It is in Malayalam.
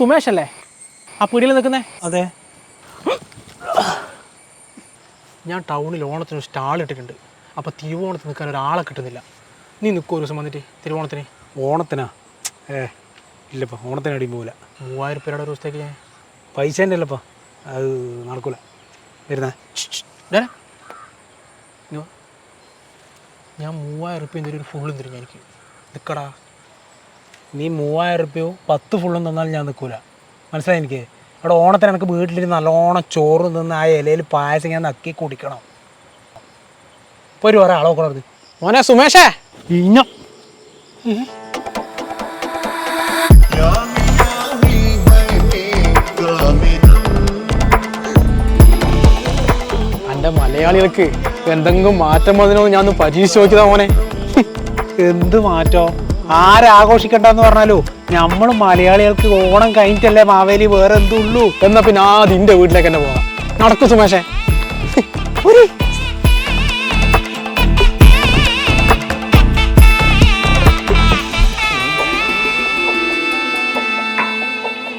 സുമേഷ് അല്ലേ ആ പീടിയിൽ നിൽക്കുന്നേ. അതെ. ഞാൻ ടൗണിൽ ഓണത്തിന് ഒരു സ്റ്റാൾ ഇട്ടിട്ടുണ്ട്. അപ്പോൾ തിരുവോണത്തിന് നിൽക്കാൻ ഒരാളെ കിട്ടുന്നില്ല. നീ നിൽക്കുമോ ഒരു ദിവസം വന്നിട്ട് തിരുവോണത്തിന്. ഓണത്തിനാ? ഏ ഇല്ലപ്പാ ഓണത്തിന് അടി പോകില്ല മൂവായിരം രൂപയുടെ ഒരു ദിവസത്തേക്ക്. ഞാൻ പൈസേന്റെ അല്ലപ്പാ. അത് നടക്കൂല. വരുന്നേ. ഞാൻ മൂവായിരം റുപ്യ എന്തൊരു ഫുള്ളും തരും എനിക്ക് നിൽക്കടാ നീ മൂവായിരം റുപ്യോ പത്ത് ഫുള്ളും തന്നാലും ഞാൻ നിൽക്കൂല മനസ്സിലായി എനിക്ക്? അവിടെ ഓണത്തിന് എനിക്ക് വീട്ടിലിരുന്ന് നല്ലോണം ചോറ് നിന്ന് ആ ഇലയിൽ പായസം ഞാൻ നക്കി കുടിക്കണം. ഇപ്പോൾ ഒരു ഒരാളോ നോക്കണത് മോനെ സുമേഷേ? ഇന്ന എന്റെ മലയാളികൾക്ക് എന്തെങ്കിലും മാറ്റം വന്നതിനോ ഞാൻ ഒന്ന് പരീക്ഷിച്ച് നോക്കിയതാ മോനെ. എന്ത് മാറ്റോ? ആരാഘോഷിക്കണ്ടെന്ന് പറഞ്ഞാലോ? നമ്മൾ മലയാളികൾക്ക് ഓണം കഴിഞ്ഞിട്ടല്ലേ മാവേലി വേറെ എന്തുള്ളൂ എന്നാ പിന്നെ ആ എന്റെ വീട്ടിലേക്ക് തന്നെ പോവാം നടക്കും സുമേഷേ.